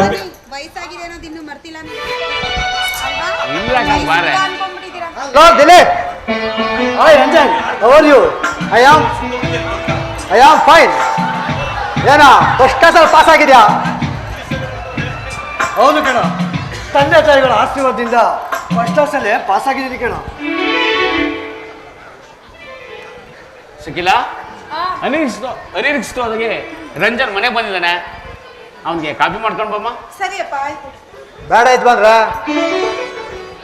ವಯಸ್ಸಾಗಿದೆ ಅನ್ನೋದು ಇನ್ನೂ ಮರ್ತಿಲ್ಲ ಅಲ್ವಾ? ಇಲ್ಲ ಕಣ್ ಬಾರೆ. ವಯಸ್ಸಿಲ್ಲ ಅನ್ಕೊಂಡ್ಬಿಟ್ಟಿದ್ದೀರಾ. Hello Dilip hi Ranjan how are you I am I am fine ಏನ ಫಸ್ಟ್ ಕ್ಲಾಸಲ್ಲಿ ಪಾಸ್ ಆಗಿದ್ಯಾ? ಹೌದು ಕಣ. ತಂದೆ ತಾಯಿಗಳ ಆಶೀರ್ವಾದದಿಂದ ಫಸ್ಟ್ ಕ್ಲಾಸಲ್ಲಿ ಪಾಸ್ ಆಗಿದ್ದೀನಿ ಕಣ. ಸಿಕ್ಕಿಲ್ಲ ಅನಿರಿಸ್ತು ಅದಕ್ಕೆ ರಂಜನ್ ಮನೆಗೆ ಬಂದಿದ್ದಾನೆ. ಅವನಿಗೆ ಕಾಪಿ ಮಾಡ್ಕೊಂಡು ಬಮ್ಮ. ಸರಿಯಪ್ಪ ಆಯ್ತು. ಬೇಡ ಆಯ್ತು ಬಂದ್ರ?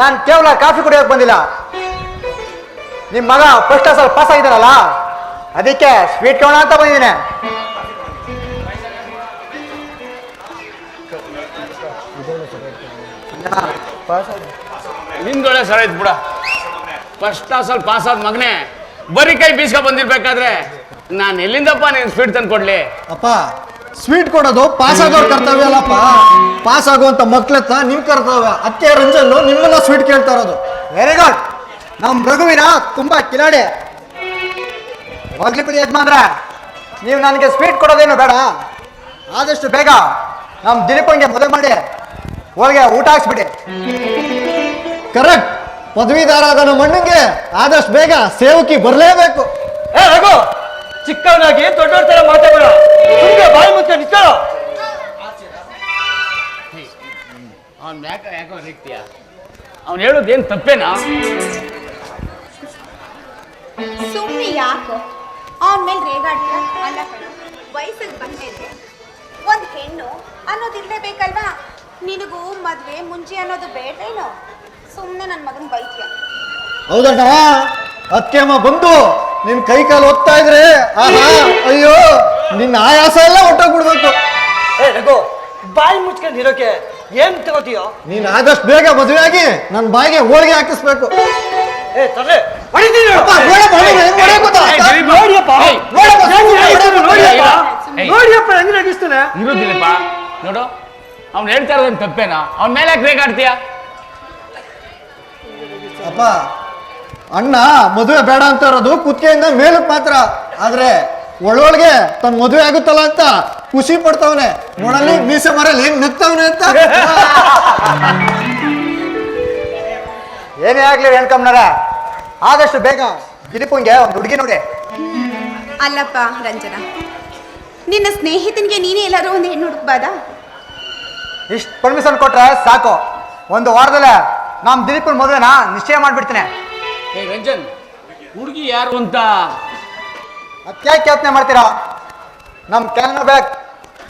ನಾನು ಕೇವಲ ಕಾಫಿ ಕುಡಿಯೋಕೆ ಬಂದಿಲ್ಲ. ನಿಮ್ಮ ಮಗ ಫಸ್ಟ್ ಕ್ಲಾಸಲ್ಲಿ ಪಾಸ್ ಆಗಿದ್ದಾನಲ್ಲ? ಅದಕ್ಕೆ ಸ್ವೀಟ್ ಕೋಣ ಅಂತ ಬಂದಿದ್ದೀನಿ. ನಿಂದೊಳ್ಳೆ ಸರ ಆಯ್ತು ಬಿಡ. ಫಸ್ಟ್ ಕ್ಲಾಸಲ್ಲಿ ಪಾಸ್ ಆದ ಮಗನೇ ಬರೀ ಕೈ ಬೀಸ್ಕೊ ಬಂದಿರ್ಬೇಕಾದ್ರೆ ನಾನು ಎಲ್ಲಿಂದಪ್ಪ ನೀನು ಸ್ವೀಟ್ ತಂದು ಕೊಡ್ಲಿ ಅಪ್ಪ ಸ್ವೀಟ್ ಕೊಡೋದು ಪಾಸ್ ಆಗೋರ್ ಕರ್ತವ್ಯ ಅಲ್ಲಪ್ಪ. ಪಾಸ್ ಆಗುವಂತ ಮಕ್ಳತ್ತ ನಿಮ್ ಕರ್ತವ್ಯ. ಅತ್ತೆ ರಂಜಲ್ಲು ನಿಮ್ಮನ್ನ ಸ್ವೀಟ್ ಕೇಳ್ತಾ ಇರೋದು. ವೆರಿ ಗುಡ್ ನಮ್ಮ ರಘುವಿನ ತುಂಬಾ ಕಿಲಾಡಿ. ಹೋಗ್ಲಿ ಬಿಡಿ ಯಜಮಾನ್ರ. ನೀವು ನನಗೆ ಸ್ವೀಟ್ ಕೊಡೋದೇನು ಬೇಡ. ಆದಷ್ಟು ಬೇಗ ನಮ್ಮ ದಿಲೀಪಂಗೆ ಮದುವೆ ಮಾಡಿ. ಹೋಗಿ ಊಟ ಹಾಕ್ಸ್ಬಿಡಿ. ಕರೆಕ್ಟ್ ಪದವೀಧಾರ ಆದ ನಮ್ಮ ಅಣ್ಣಂಗೆ ಆದಷ್ಟು ಬೇಗ ಸೇವಕಿ ಬರಲೇಬೇಕು. ಏ ರಘು! ಚಿಕ್ಕವನಾಗಿ ದೊಡ್ಡವ್ರ ತರ ಮಾತಾಡ ಸುಮ್ಮನೆ ಬಾಯಿ ಮುಚ್ಚ ನಿಂತ್ಕೊಳ್ಳೋ ಅವ್ನು ಯಾಕೆ ಯಾಕೋ ರೀತಿಯ ಅವ್ನು ಹೇಳೋದು ಏನು ತಪ್ಪೇನಾ? ಸುಮ್ಮನೆ ಯಾಕೋ? ಅವನ ಮೇಲೆ ರೇಗಾಡ್ತೀರ? ಅಲ್ಲ ಕಣ ವಯಸ್ಸಿಗೆ ಬಂದೈತೆ ಒಂದು ಹೆಣ್ಣು ಅನ್ನೋದು ಇರ್ಲೇಬೇಕಲ್ವಾ? ನಿನಗೂ ಮದ್ವೆ ಮುಂಚೆ ಅನ್ನೋದು ಬೇಡೇನೋ ಸುಮ್ಮನೆ ನನ್ನ ಮಗನ ಬೈತೀಯ? ಹೌದಣ್ಣ ಅಮ್ಮ ಬಂದು ನಿನ್ ಕೈ ಕಾಲು ಒತ್ತಾ ಇದ್ರೆ ಆಹಾ ಅಯ್ಯೋ ನಿನ್ನ ಆಯಾಸ ಎಲ್ಲ ಹೊಟ್ಟೋಗ್ಬಿಡ್ಬೇಕು. ಏ ರಘು ಬಾಯಿ ಮುಚ್ಕೊಂಡು ಇರೋಕೆ ಏನ್ ತಗೋತೀಯೋ? ನೀನ್ ಆದಷ್ಟು ಬೇಗ ಮದುವೆ ಆಗಿ ನನ್ನ ಬಾಯಿಗೆ ಹೋಳಿಗೆ ಹಾಕಿಸ್ಬೇಕು. ಏ ತಲೆ ಹೊಡಿತೀನಿ. ಅಪ್ಪ, ನೋಡಪ್ಪ, ಹೆಂಗ್ ಹೊಡ್ಯಕ್ ಗೊತ್ತಾ? ಏಯ್, ದಿಲೀಪ. ನೋಡಿಯಪ್ಪ. ನೋಡಪ್ಪ, ಹೆಂಗ್ ಹೊಡ್ಯಕ್ ನೋಡಿಯಪ್ಪ ಏಯ್. ನೋಡಿಯಪ್ಪ ಹೆಂಗ್ ನಗಿಸ್ತಾನೆ? ಇರುದಿಲ್ಲಪ್ಪ. ನೋಡು ಅವ್ನು ಹೇಳ್ತಾ ಇರೋದ್ ತಪ್ಪೇನಾ? ಅವ್ನ ಮೇಲೆ ಯಾಕೆ ಅಪ್ಪ ಅಣ್ಣ ಮದುವೆ ಬೇಡ ಅಂತ ಇರೋದು ಕುತ್ತಿಗೆಯಿಂದ ಮೇಲಕ್ಕೆ ಮಾತ್ರ. ಆದ್ರೆ ಒಳೊಳಗೆ ತನ್ನ ಮದುವೆ ಆಗುತ್ತಲ್ಲ ಅಂತ ಖುಷಿ ಪಡ್ತಾವನೆ. ನೋಡಲ್ಲಿ ಮೀಸೆ ಮರಲ್ಲಿ ಹೆಂಗ್ ನಗ್ತಾವನೆ ಅಂತ. ಏನೇ ಆಗ್ಲಿ ಹೇಳ್ಕಂಬನಾರ ಆದಷ್ಟು ಬೇಗ ದಿಲೀಪಂಗೆ ಒಂದು ಹುಡುಗಿ ನೋಡಿ. ಅಲ್ಲಪ್ಪ ರಂಜನ. ನಿನ್ನ ಸ್ನೇಹಿತನಿಗೆ ನೀನೇ ಎಲ್ಲಾದ್ರೂ ಒಂದು ಹೆಣ್ಣು ಹುಡುಕ್ಬಾದ? ಇಷ್ಟು ಪರ್ಮಿಷನ್ ಕೊಟ್ರೆ ಸಾಕು. ಒಂದು ವಾರದಲ್ಲೇ ನಮ್ಮ ದಿಲೀಪನ ಮದುವೆನ ನಿಶ್ಚಯ ಮಾಡಿಬಿಡ್ತೀನಿ. ಏ ರಂಜನ್ ಹುಡುಗಿ ಯಾರು ಅಂತ? ಅದಕ್ಕೆ ಯೋಚನೆ ಮಾಡ್ತೀರಾ? ನಮ್ಮ ಕ್ಯಾನೋ ಬ್ಯಾಕ್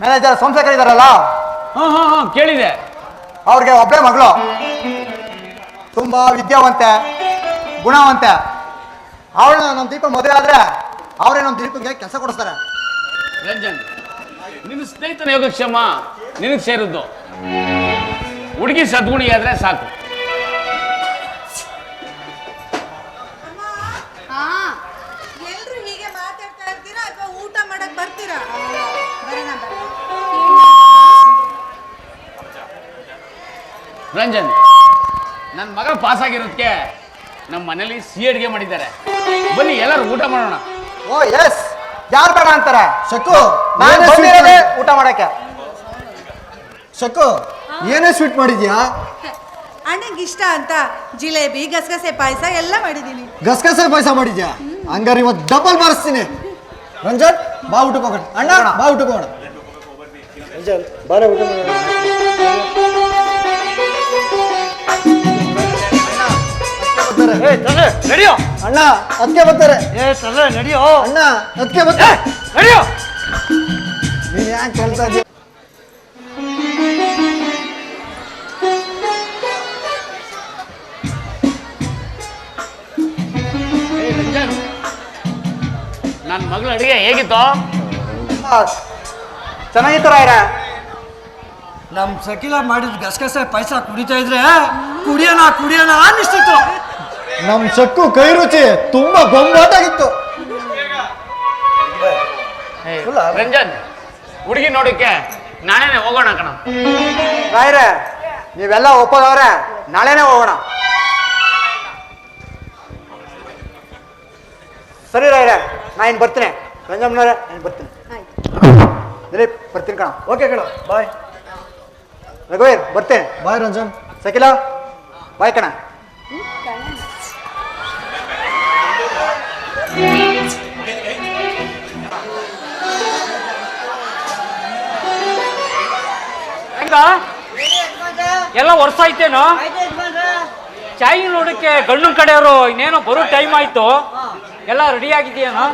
ಮ್ಯಾನೇಜರ್ ಸೋಮಶೇಖರ್ ಇದಾರಲ್ಲ? ಹಾಂ ಹಾಂ ಹಾಂ ಕೇಳಿದೆ. ಅವ್ರಿಗೆ ಒಬ್ಬಳೇ ಮಗಳು. ತುಂಬ ವಿದ್ಯಾವಂತೆ ಗುಣವಂತೆ. ಅವಳನ್ನ ನಮ್ಮ ದೀಪ ಮದುವೆ ಆದ್ರೆ ಅವರೇ ನಮ್ಮ ದೀಪಕ್ಕೆ ಕೆಲಸ ಕೊಡಿಸ್ತಾರೆ. ರಂಜನ್ ನಿನ್ನ ಸ್ನೇಹಿತನ ಯೋಗಕ್ಷೇಮ ನಿನಗೆ ಸೇರಿದ್ದು. ಹುಡುಗಿ ಸದ್ಗುಣಿ ಆದ್ರೆ ಸಾಕು. ರಂಜನ್ ನನ್ನ ಮಗ ಪಾಸ್ ಆಗಿರೋದಕ್ಕೆ ನಮ್ಮ ಮನೇಲಿ ಸಿಹಿ ಅಡುಗೆ ಮಾಡಿದ್ದಾರೆ. ಬನ್ನಿ ಎಲ್ಲರೂ ಊಟ ಮಾಡೋಣ. ಓ ಎಸ್ ಯಾರು ಬೇಡ ಅಂತಾರೆ? ಶಕು ನಾನು ಬಂದಿರೋದೇ ಊಟ ಮಾಡಕ್ಕೆ. ಶಕು ಏನೇ ಸ್ವೀಟ್ ಮಾಡಿದ್ಯಾ? ಅಣ್ಣಗೆ ಇಷ್ಟ ಅಂತ ಜಿಲೇಬಿ ಗಸಗಸೆ ಪಾಯಸ ಎಲ್ಲ ಮಾಡಿದ್ದೀನಿ. ಗಸಗಸೆ ಪಾಯಸ ಮಾಡಿದ್ಯಾ? ಹಂಗಾರೆ ಇವತ್ತು ಡಬಲ್ ಬಾರಿಸ್ತೀನಿ ರಂಜನ್ ಬಾ ಊಟಕ್ಕೆ ಹೋಗೋಣ. ಅಣ್ಣ ಬಾ ಊಟಕ್ಕೆ ಹೋಗೋಣ. ಬಾರೆ ಊಟ ನಡಿಯೋ. ಅಣ್ಣ ಅದಕ್ಕೆ ಬರ್ತಾರೆ. ಏ ತಲೆ ನಡಿಯೋ. ಅಣ್ಣ ಅದಕ್ಕೆ ಬರ್ತಾರೆ. ನಡಿಯೋ. ನೀನ್ ಯಾಕೆ ಕೇಳ್ತಾ ಇದೀಯ ನನ್ನ ಮಗಳ ಅಡುಗೆ ಹೇಗಿತ್ತು? ಚೆನ್ನಾಗಿತ್ತು ರಾಯರ ನಮ್ ಸಕಿಲ ಮಾಡಿದ ಗಸಗಸೆ ಪೈಸ ಕುಡಿತಾ ಇದ್ರೆ ಕುಡಿಯೋಣ ಕುಡಿಯೋಣ ಅನ್ನಿಸ್ತಿತ್ತು. ನಮ್ ಸಕ್ಕು ಕೈ ರುಚಿ ತುಂಬಾ ಗೊಂಬಾಟಾಗಿತ್ತು ರಂಜನ್ ಹುಡುಗಿ ನೋಡಕ್ಕೆ ನಾಳೆನೆ ಹೋಗೋಣ ಕಣ. ರಾಯರ ನೀವೆಲ್ಲ ಒಪ್ಪದವ್ರೆ ನಾಳೆನೇ ಹೋಗೋಣ. ಸರಿ ರಾಯ್ರೆ. ನಾ ಏನು ಬರ್ತೀನಿ. ರಂಜಮ್ಮನವ್ರೆ ನಾನು ಬರ್ತೀನಿ. ದಿಲೀಪ್ ಬರ್ತೀನಿ ಕಣ. ಓಕೆ ಕಣ. ಬಾಯ್. ರಘುವೀರ್ ಬರ್ತೇನೆ. ಬಾಯ್ ರಂಜನ್. ಸಕಿಲ ಬಾಯ್ ಕಣ. ಹೆಂಗ? ಎಲ್ಲ ವರ್ಷ ಐತೇನೋ ಚಾಯಿ ನೋಡಕ್ಕೆ ಗಂಡು ಕಡೆಯವರು ಇನ್ನೇನೋ ಬರೋ ಟೈಮ್ ಆಯ್ತು. ಎಲ್ಲ ರೆಡಿ ಆಗಿದೆಯೇನೋ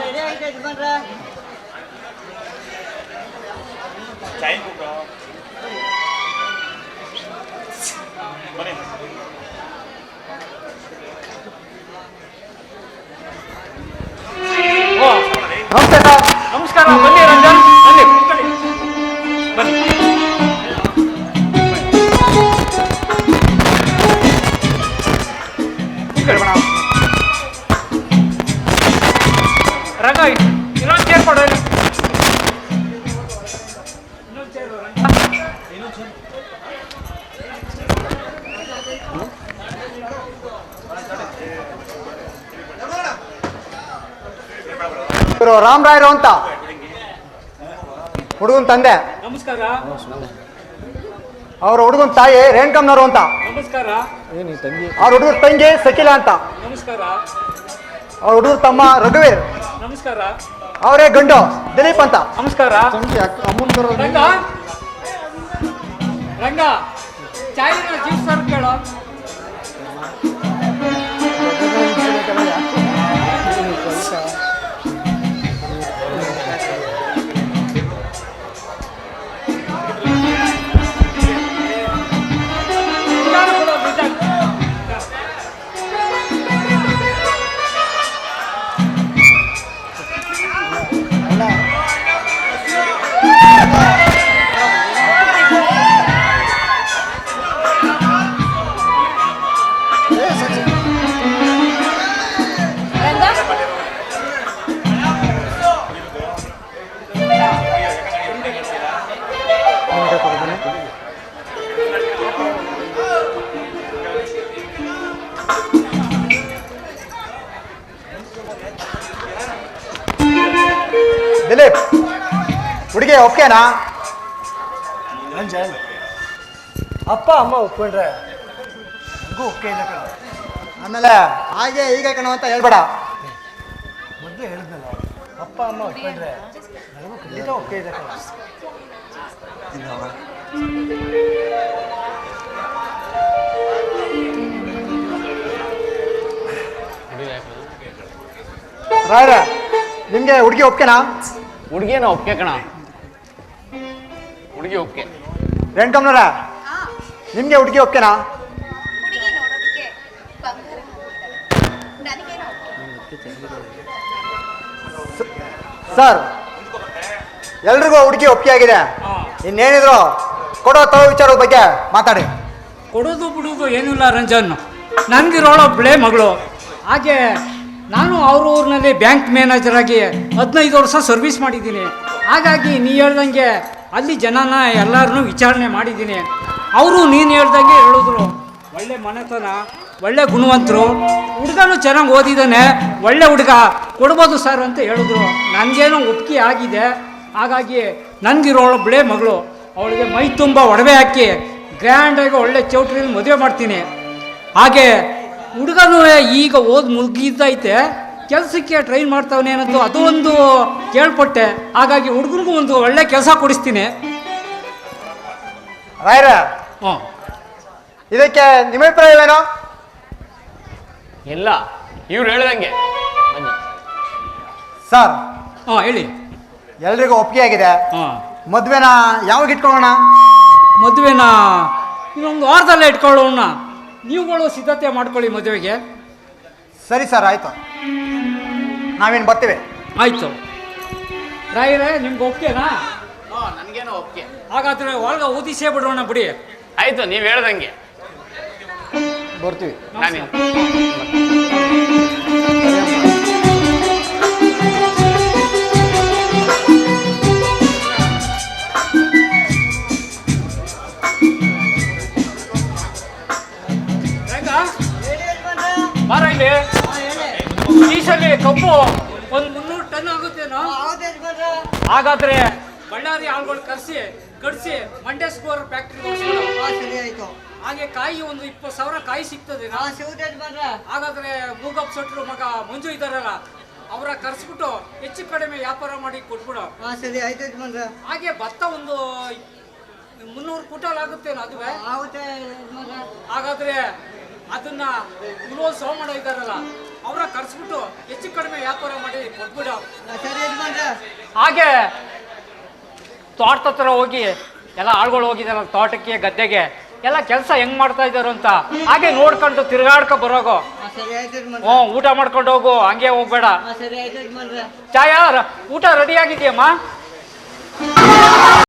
ಓ ನಮಸ್ತೆ ಸರ್. ನಮಸ್ಕಾರ ಬನ್ನಿ. ಇವರು ರಾಮರಾಯರು ಅಂತ. ಹುಡುಗನ ತಂದೆ. ನಮಸ್ಕಾರ. ಅವ್ರ ಹುಡುಗನ ತಾಯಿ ರೇಣುಕಮ್ಮನವರು ಅಂತ. ನಮಸ್ಕಾರ. ಅವ್ರ ಹುಡುಗರ ತಂಗಿ ಸಕಿಲ ಅಂತ. ನಮಸ್ಕಾರ. ಅವ್ರ ಹುಡುಗರ ತಮ್ಮ ರಘುವೀರ್. ನಮಸ್ಕಾರ. ಅವರೇ ಗಂಡು ದಿಲೀಪ್ ಅಂತ. ನಮಸ್ಕಾರ. ತಂಗಿ ರಂಗ. ರಂಗ. ಚಾಯ್ ಜ್ಯೂಸ್ ಸರ್ ಕೇಳೋ. ದಿಲೀಪ್ ಹುಡುಗಿ ಓಕೆನಾ ಅಪ್ಪ ಅಮ್ಮ ಒಪ್ಕೊಂಡ್ರೆ ನನಗೂ ಒಪ್ಕೆ ಇದೆ ಕಣ. ಆಮೇಲೆ ಹಾಗೆ ಈಗ ಕಣ ಅಂತ ಹೇಳ್ಬೇಡ. ಮೊದಲು ಹೇಳಿದ್ನಲ್ಲ ಅಪ್ಪ ಅಮ್ಮ ಒಪ್ಕೊಂಡ್ರೆ ನನಗೂ ಖಂಡಿತ ಒಪ್ಕೆ ಇದೆ ಕಣ. ರಾಯರ ನಿಮ್ಗೆ ಹುಡುಗಿ ಒಪ್ಕೆನಾ? ಹುಡುಗಿನ ಒಪ್ಕೆ ಕಣ. ಹುಡುಗಿ ಒಪ್ಕೆ. ರೇಣುಕಮ್ಮನವ್ರ ನಿಮ್ಗೆ ಹುಡುಗಿ ಒಪ್ಕೆನಾ? ಹುಡುಗಿ ನೋಡೋದಕ್ಕೆ ಬಂಗಾರ ಹಾಗಿದ್ದಾಳೆ. ನನಗೇನೋ ಸರ್ ಎಲ್ರಿಗೂ ಹುಡುಗಿ ಒಪ್ಪಿಗೆ ಆಗಿದೆ. ಇನ್ನೇನಿದ್ರು ಕೊಡೋ ತಗೋ ವಿಚಾರದ ಬಗ್ಗೆ ಮಾತಾಡಿ. ಕೊಡೋದು ಬಿಡೋದು ಏನಿಲ್ಲ ರಂಜನ್. ನನಗಿರೋಳು ಬ್ಲೇ ಮಗಳು. ಹಾಗೆ ನಾನು ಅವ್ರ ಊರಿನಲ್ಲಿ ಬ್ಯಾಂಕ್ ಮ್ಯಾನೇಜರ್ ಆಗಿ ಹದಿನೈದು ವರ್ಷ ಸರ್ವಿಸ್ ಮಾಡಿದ್ದೀನಿ. ಹಾಗಾಗಿ ನೀ ಹೇಳ್ದಂಗೆ ಅಲ್ಲಿ ಜನನ ಎಲ್ಲರನ್ನೂ ವಿಚಾರಣೆ ಮಾಡಿದ್ದೀನಿ. ಅವರು ನೀನು ಹೇಳ್ದಂಗೆ ಹೇಳಿದ್ರು. ಒಳ್ಳೆ ಮನೆತನ, ಒಳ್ಳೆ ಗುಣವಂತರು, ಹುಡುಗನು ಚೆನ್ನಾಗಿ ಓದಿದ್ದಾನೆ ಒಳ್ಳೆ ಹುಡುಗ, ಕೊಡ್ಬೋದು ಸರ್ ಅಂತ ಹೇಳಿದ್ರು. ನನಗೇನು ಒಪ್ಪಿಗೆ ಆಗಿದೆ. ಹಾಗಾಗಿ ನನಗಿರೋಳು ಬಿಳೆ ಮಗಳು. ಅವಳಿಗೆ ಮೈ ತುಂಬ ಒಡವೆ ಹಾಕಿ ಗ್ರ್ಯಾಂಡಾಗಿ ಒಳ್ಳೆ ಚೌಟ್ರಿಯಲ್ಲಿ ಮದುವೆ ಮಾಡ್ತೀನಿ. ಹಾಗೆ ಹುಡುಗನೂ ಈಗ ಓದಿ ಮುಗಿದೈತೆ ಕೆಲಸಕ್ಕೆ ಟ್ರೈನ್ ಮಾಡ್ತಾವನೆ ಅನ್ನೋದು ಅದು ಒಂದು ಕೇಳ್ಪಟ್ಟೆ. ಹಾಗಾಗಿ ಹುಡುಗನಿಗೂ ಒಂದು ಒಳ್ಳೆ ಕೆಲಸ ಕೊಡಿಸ್ತೀನಿ. ರಾಯರ ಹ್ಞೂ ಇದಕ್ಕೆ ನಿಮ್ಮ ಅಭಿಪ್ರಾಯವೇನು ಇಲ್ಲ ಇವ್ರು ಹೇಳ್ದಂಗೆ. ಬನ್ನಿ. ಸರ್ ಹಾಂ ಹೇಳಿ. ಎಲ್ರಿಗೂ ಒಪ್ಪಿಗೆ ಆಗಿದೆ. ಹಾಂ. ಮದುವೆನ ಯಾವಾಗ ಇಟ್ಕೊಳ್ಳೋಣ? ಮದುವೆನ ಇನ್ನೊಂದು ವಾರದಲ್ಲೇ ಇಟ್ಕೊಳ್ಳೋಣ. ನೀವುಗಳು ಸಿದ್ಧತೆ ಮಾಡ್ಕೊಳ್ಳಿ ಮದುವೆಗೆ. ಸರಿ ಸರ್ ಆಯ್ತು. ನಾವೇನು ಬರ್ತೀವಿ? ಆಯಿತು. ರಾಯರೇ ನಿಮ್ಗೆ ಒಪ್ಗೆನಾ ನನಗೇನೋ ಓಕೆ ಹಾಗಾದ್ರೆ ಒಳಗೆ ಊದಿಸೇ ಬಿಡೋಣ ಬಿಡಿ. ಆಯ್ತು ನೀವು ಹೇಳ್ದಂಗೆ. ಬರ್ತೀವಿ. ನಾನು ಹಾಗಾದ್ರೆ ಬಳ್ಳಾರಿ ಆಳುಗಳು ಕರೆಸಿ ಕಡಿಸಿ ಮಂಡ್ಯ ಸ್ಕೋರ್ ಫ್ಯಾಕ್ಟ್ರಿ ಆಯ್ತು ಹಾಗೆ ಕಾಯಿ ಒಂದು ಇಪ್ಪತ್ತು ಸಾವಿರ ಕಾಯಿ ಸಿಗ್ತದೆ ಆ ಹಾಗಾದ್ರೆ ಮೂಗಪ್ ಸೊಟ್ರು ಮಗ ಮಂಜು ಇದ್ದಾರಲ್ಲ ಅವರ ಕರ್ಸ್ಬಿಟ್ಟು ಹೆಚ್ಚು ಕಡಿಮೆ ವ್ಯಾಪಾರ ಮಾಡಿ ಕೊಟ್ಬಿಡು. ಆ ಸರಿ ಆಯ್ತು ಯಜಮಾನ್ರೆ. ಹಾಗೆ ಭತ್ತ ಒಂದು ಮುನ್ನೂರು ಕುಟಲ್ ಆಗುತ್ತೇನೋ ಅದುವೇ? ಆಗುತ್ತೆ ಯಜಮಾನ್ರೆ. ಹಾಗಾದ್ರೆ ಅದನ್ನ ಇರೋ ಸೋಮಣ್ಣ ಇದ್ದಾರಲ್ಲ ಅವರ ಕರ್ಸ್ಬಿಟ್ಟು ಹೆಚ್ಚು ಕಡಿಮೆ ವ್ಯಾಪಾರ ಮಾಡಿ ಕೊಟ್ಬಿಡು. ಹಾಗೆ ತೋಟದ ಹತ್ರ ಹೋಗಿ ಎಲ್ಲ ಆಳ್ಗಳು ಹೋಗಿದಾರ ತೋಟಕ್ಕೆ ಗದ್ದೆಗೆ. ಎಲ್ಲ ಕೆಲಸ ಹೆಂಗ್ ಮಾಡ್ತಾ ಇದಾರು ಅಂತ. ಹಾಗೆ ನೋಡ್ಕೊಂಡು ತಿರ್ಗಾಡ್ಕೊ ಬರೋಗು. ಹಾ ಸರಿ ಆಯ್ತು ಯಜಮಾನ್ರೆ. ಹ್ಞೂ ಊಟ ಮಾಡ್ಕೊಂಡು ಹೋಗು ಹಂಗೆ ಹೋಗ್ಬೇಡ. ಚಾಯ ಊಟ ರೆಡಿ ಆಗಿದೆಯಮ್ಮ?